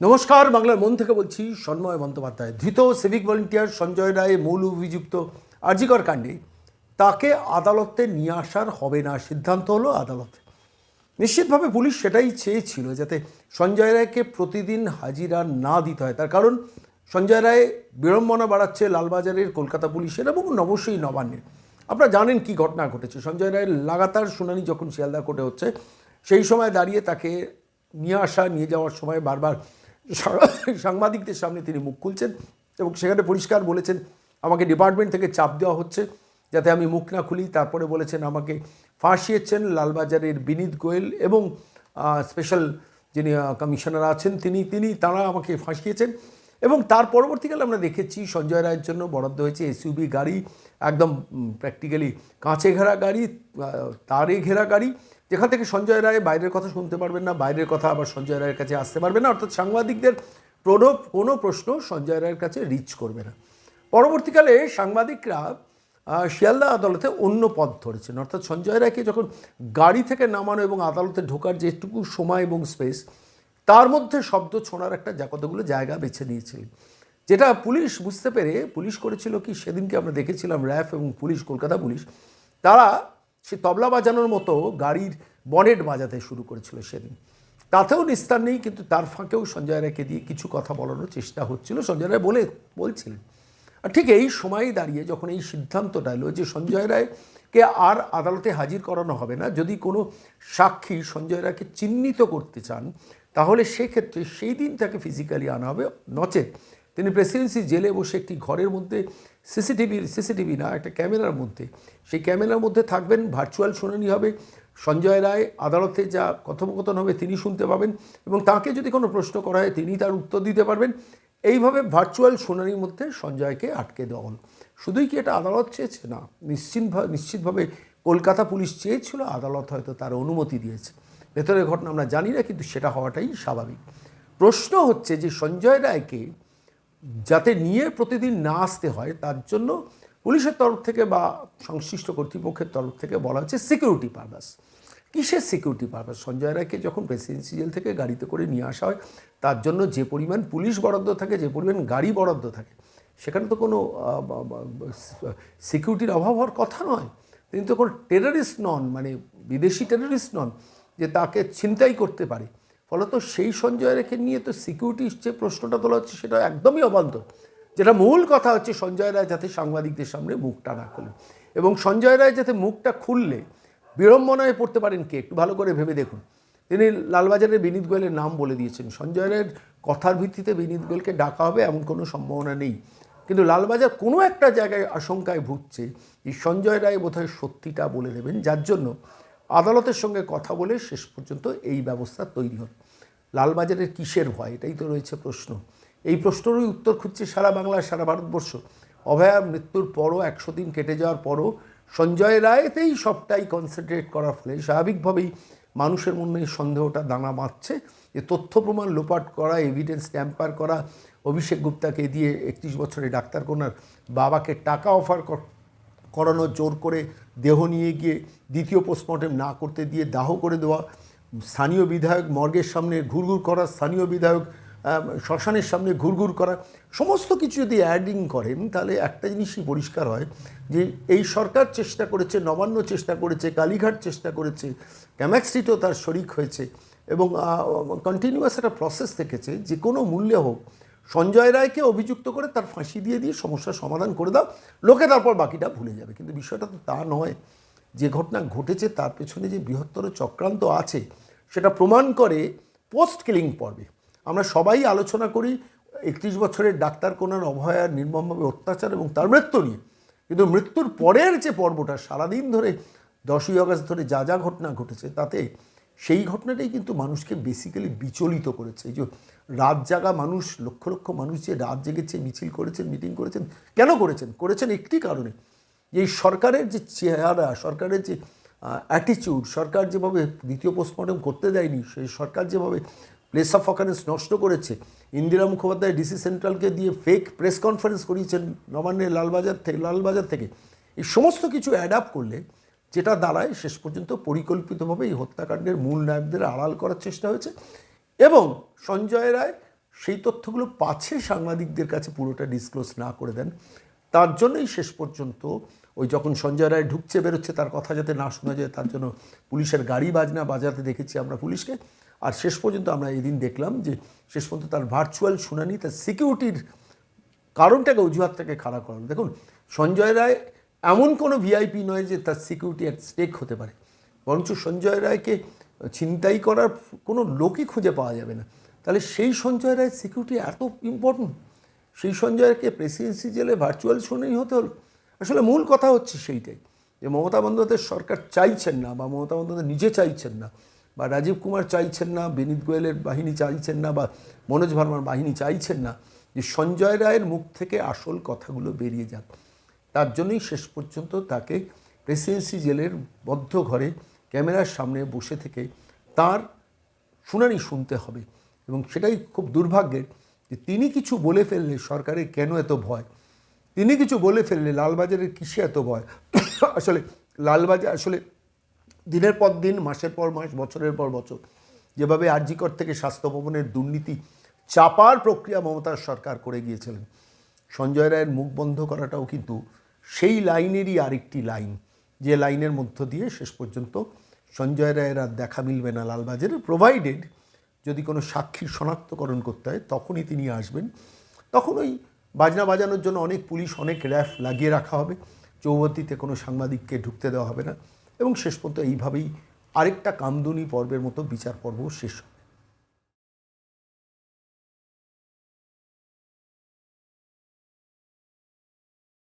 নমস্কার, বাংলার মন থেকে বলছি সন্ময় বন্দ্যোপাধ্যায়, ধৃত সিভিক ভলেন্টিয়ার সঞ্জয় রায়, মূল অভিযুক্ত আরজিকর কাণ্ডে। তাকে আদালতে নিয়ে আসার হবে না, সিদ্ধান্ত হলো আদালতে। নিশ্চিতভাবে পুলিশ সেটাই চেয়েছিল যাতে সঞ্জয় রায়কে প্রতিদিন হাজিরা না দিতে হয়। তার কারণ, সঞ্জয় রায় বিড়ম্বনা বাড়াচ্ছে লালবাজারের কলকাতা পুলিশের এবং অবশ্যই নবান্নের আপনারা জানেন কি ঘটনা ঘটেছে। সঞ্জয় রায়ের লাগাতার শুনানি যখন শিয়ালদা কোর্টে হচ্ছে, সেই সময় দাঁড়িয়ে তাকে নিয়ে আসা, নিয়ে যাওয়ার সময় বারবার সাংবাদিকদের সামনে তিনি মুখ খুলছেন এবং সেখানে পরিষ্কার বলেছেন, আমাকে ডিপার্টমেন্ট থেকে চাপ দেওয়া হচ্ছে যাতে আমি মুখ না খুলি। তারপরে বলেছেন, আমাকে ফাঁসিয়েছেন লালবাজারের বিনীত গোয়েল এবং স্পেশাল যিনি কমিশনার আছেন তিনি তিনি, তারা আমাকে ফাঁসিয়েছেন। এবং তার পরবর্তীকালে আমরা দেখেছি সঞ্জয় রায়ের জন্য বরাদ্দ হয়েছে এসইউবি গাড়ি, একদম প্র্যাকটিক্যালি কাঁচে ঘেরা গাড়ি তারে ঘেরা গাড়ি যেখান থেকে সঞ্জয় রায় বাইরের কথা শুনতে পারবেন না, বাইরের কথা আবার সঞ্জয় রায়ের কাছে আসতে পারবে না, অর্থাৎ সাংবাদিকদের প্রণব কোনো প্রশ্ন সঞ্জয় রায়ের কাছে রিচ করবে না। পরবর্তীকালে সাংবাদিকরা শিয়ালদা আদালতে অন্য পথ ধরেছেন। অর্থাৎ সঞ্জয় রায়কে যখন গাড়ি থেকে নামানো এবং আদালতে ঢোকার যেটুকু সময় এবং স্পেস তার মধ্যে শব্দ ছোঁড়ার একটা যা কতগুলো জায়গা বেছে নিয়েছিলেন। যেটা পুলিশ বুঝতে পেরে, পুলিশ করেছিল কি, সেদিনকে আমরা দেখেছিলাম র্যাফ এবং পুলিশ, কলকাতা পুলিশ, তারা সে তবলা বাজানোর মতো গাড়ির বনেট বাজাতে শুরু করেছিল সেদিন। তাতেও নিস্তার নেই, কিন্তু তার ফাঁকেও সঞ্জয় রায়কে দিয়ে কিছু কথা বলানোর চেষ্টা হচ্ছিল। সঞ্জয় রায় বলে, বলছিলেন, আর ঠিক এই সময়ই দাঁড়িয়ে যখন এই সিদ্ধান্তটা এলো যে সঞ্জয় রায়কে আর আদালতে হাজির করানো হবে না, যদি কোনো সাক্ষী সঞ্জয় রায়কে চিহ্নিত করতে চান, তাহলে সেক্ষেত্রে সেই দিন তাকে ফিজিক্যালি আনা হবে নচেত। তিনি প্রেসিডেন্সি জেলে বসে একটি ঘরের মধ্যে সিসিটিভির সিসিটিভি না, একটা ক্যামেরার মধ্যে। সেই ক্যামেরার মধ্যে থাকবেন, ভার্চুয়াল শুনানি হবে, সঞ্জয় রায়, আদালতে যা কথোপকথন হবে তিনি শুনতে পাবেন এবং তাকে যদি কোনো প্রশ্ন করা হয় তিনি তার উত্তর দিতে পারবেন। এইভাবে ভার্চুয়াল শুনানির মধ্যে সঞ্জয়কে আটকে দেওয়া হলো। শুধুই কি এটা আদালত চেয়েছে? না নিশ্চিতভাবে নিশ্চিতভাবে কলকাতা পুলিশ চেয়েছিল, আদালত হয়তো তার অনুমতি দিয়েছে। ভেতরের ঘটনা আমরা জানি না, কিন্তু সেটা হওয়াটাই স্বাভাবিক। প্রশ্ন হচ্ছে যে সঞ্জয় রায়কে যাতে নিয়ে প্রতিদিন না আসতে হয়, তার জন্য পুলিশের তরফ থেকে বা সংশ্লিষ্ট কর্তৃপক্ষের তরফ থেকে বলা হচ্ছে সিকিউরিটি পারপাস কিসের সিকিউরিটি পারপাস সঞ্জয় রায়কে যখন প্রেসিডেন্সি জেল থেকে গাড়িতে করে নিয়ে আসা হয়, তার জন্য যে পরিমাণ পুলিশ বরাদ্দ থাকে, যে পরিমাণ গাড়ি বরাদ্দ থাকে, সেখানে তো কোনো সিকিউরিটির অভাব হওয়ার কথা নয়। তিনি তো কোনো টেররিস্ট নন মানে বিদেশি টেররিস্ট নন, যে তাকে ছিনতাই করতে পারে। ফলত সেই সঞ্জয় রেখে নিয়ে তো সিকিউরিটির যে প্রশ্নটা তোলা হচ্ছে সেটা একদমই অবান্তর যেটা মূল কথা হচ্ছে সঞ্জয় রায় যাতে সাংবাদিকদের সামনে মুখটা না খোলে। এবং সঞ্জয় রায় যাতে মুখটা খুললে বিড়ম্বনায় পড়তে পারেন কে? একটু ভালো করে ভেবে দেখুন। তিনি লালবাজারের বিনীত গোয়েলের নাম বলে দিয়েছেন। সঞ্জয় রায়ের কথার ভিত্তিতে বিনীত গোয়েলকে ডাকা হবে এমন কোনো সম্ভাবনা নেই। কিন্তু লালবাজার কোনো একটা জায়গায় আশঙ্কায় ভুগছে যে সঞ্জয় রায় বোধহয় সত্যিটা বলে দেবেন। যার জন্য আদালতের সঙ্গে কথা বলে শেষ পর্যন্ত এই ব্যবস্থা তৈরি হল। লালবাজারের কিসের ভয়? এটাই তো রয়েছে প্রশ্ন। এই প্রশ্নেরই উত্তর খুঁজছে সারা বাংলা, সারা ভারতবর্ষ। অভয়া, মৃত্যুর পরও একশো দিন কেটে যাওয়ার পরও সঞ্জয় রায়তেই সবটাই কনসেন্ট্রেট করার ফলে স্বাভাবিকভাবেই মানুষের মনে সন্দেহটা দানা বাঁধছে। যে তথ্য প্রমাণ লোপাট করা এভিডেন্স ট্যাম্পার করা, অভিষেক গুপ্তাকে দিয়ে একত্রিশ বছরে ডাক্তার কোনার বাবাকে টাকা অফার করানো, জোর করে দেহ নিয়ে গিয়ে দ্বিতীয় পোস্টমর্টেম না করতে দিয়ে দাহ করে দেওয়া, স্থানীয় বিধায়ক মর্গের সামনে ঘুরঘুর করা, স্থানীয় বিধায়ক শ্মশানের সামনে ঘুরঘুর করা, সমস্ত কিছু যদি অ্যাডিং করেন, তাহলে একটা জিনিসই পরিষ্কার হয় যে এই সরকার চেষ্টা করেছে, নবান্ন চেষ্টা করেছে, কালীঘাট চেষ্টা করেছে ক্যাম্যাক স্ট্রিটও তার শরিক হয়েছে এবং কন্টিনিউয়াস একটা প্রসেস থেকেছে যে কোনো মূল্যে হোক সঞ্জয় রায়কে অভিযুক্ত করে তার ফাঁসি দিয়ে দিয়ে সমস্যার সমাধান করে দাও, লোকে তারপর বাকিটা ভুলে যাবে। কিন্তু বিষয়টা তো তা নয়। যে ঘটনা ঘটেছে তার পেছনে যে বৃহত্তর চক্রান্ত আছে, সেটা প্রমাণ করে পোস্ট কিলিং পর্বে। আমরা সবাই আলোচনা করি একত্রিশ বছরের ডাক্তার কোনার অভয়ার নির্মমভাবে অত্যাচার এবং তার মৃত্যু নিয়ে। কিন্তু মৃত্যুর পরের যে পর্বটা, সারাদিন ধরে দশই আগস্ট ধরে যা যা ঘটনা ঘটেছে, তাতে সেই ঘটনাটাই কিন্তু মানুষকে বেসিক্যালি বিচলিত করেছে। এই যে রাত জাগা মানুষ, লক্ষ লক্ষ মানুষ যে রাত জেগেছে, মিছিল করেছেন মিটিং করেছেন, কেন করেছেন? করেছেন একটি কারণে। এই সরকারের যে চেহারা, সরকারের যে অ্যাটিচিউড সরকার যেভাবে দ্বিতীয় পোস্টমর্টম করতে দেয়নি সেই সরকার যেভাবে প্লেস অফ অকারেন্স নষ্ট করেছে, ইন্দিরা মুখোপাধ্যায় ডিসি সেন্ট্রালকে দিয়ে ফেক প্রেস কনফারেন্স করিয়েছেন, নবান্নের লালবাজার থেকে লালবাজার থেকে, এই সমস্ত কিছু অ্যাডাপ্ট করলে যেটা দাঁড়ায় শেষ পর্যন্ত পরিকল্পিতভাবে এই হত্যাকাণ্ডের মূল নায়কদের আড়াল করার চেষ্টা হয়েছে এবং সঞ্জয় রায় সেই তথ্যগুলো পাছে সাংবাদিকদের কাছে পুরোটা ডিসক্লোজ না করে দেন। তার জন্যই শেষ পর্যন্ত ওই যখন সঞ্জয় রায় ঢুকছে, বেরোচ্ছে, তার কথা যাতে না শোনা যায়, তার জন্য পুলিশের গাড়ি বাজনা বাজাতে দেখেছি আমরা পুলিশকে। আর শেষ পর্যন্ত আমরা এদিন দেখলাম যে শেষ পর্যন্ত তার ভার্চুয়াল শুনানি, তার সিকিউরিটির কারণটাকে অজুহাতটাকে খাড়া করানো। দেখুন, সঞ্জয় রায় এমন কোনো ভিআইপি নয় যে তার সিকিউরিটি অ্যাট স্টেক হতে পারে। বরঞ্চ সঞ্জয় রায়কে ছিনতাই করার কোনো লোকই খুঁজে পাওয়া যাবে না। তাহলে সেই সঞ্জয় রায়ের সিকিউরিটি এত ইম্পর্টেন্ট সেই সঞ্জয়কে প্রেসিডেন্সি জেলে ভার্চুয়াল শুনেই হতে হলো? আসলে মূল কথা হচ্ছে সেইটাই যে মমতা বন্দ্যোপাধ্যায় সরকার চাইছেন না বা মমতা বন্দ্যোপাধ্যায় নিজে চাইছেন না বা রাজীব কুমার চাইছেন না, বিনীত গোয়েলের বাহিনী চাইছেন না বা মনোজ ভার্মার বাহিনী চাইছেন না যে সঞ্জয় রায়ের মুখ থেকে আসল কথাগুলো বেরিয়ে যাক। তার জন্যই শেষ পর্যন্ত তাকে প্রেসিডেন্সি জেলের বদ্ধ ঘরে ক্যামেরার সামনে বসে থেকে তার শুনানি শুনতে হবে। এবং সেটাই খুব দুর্ভাগ্যের যে তিনি কিছু বলে ফেললে সরকারের কেন এত ভয়? তিনি কিছু বলে ফেললে লালবাজারের কিসে এত ভয়? আসলে লালবাজার আসলে দিনের পর দিন, মাসের পর মাস, বছরের পর বছর যেভাবে আরজিকর থেকে স্বাস্থ্য ভবনের দুর্নীতি চাপার প্রক্রিয়া মমতার সরকার করে গিয়েছিলেন। সঞ্জয় রায়ের মুখ বন্ধ করাটাও কিন্তু সেই লাইনেরই আরেকটি লাইন, যে লাইনের মধ্য দিয়ে শেষ পর্যন্ত সঞ্জয় রায়ের আর দেখা মিলবে না লালবাজারে প্রোভাইডেড যদি কোনো সাক্ষীর শনাক্তকরণ করতে হয়, তখনই তিনি আসবেন। তখন ওই বাজনা বাজানোর জন্য অনেক পুলিশ, অনেক র্যাফ লাগিয়ে রাখা হবে। চৌহদ্দিতে কোনো সাংবাদিককে ঢুকতে দেওয়া হবে না। এবং শেষ পর্যন্ত এইভাবেই আরেকটা কামদুনি পর্বের মতো বিচার পর্ব শেষ হবে।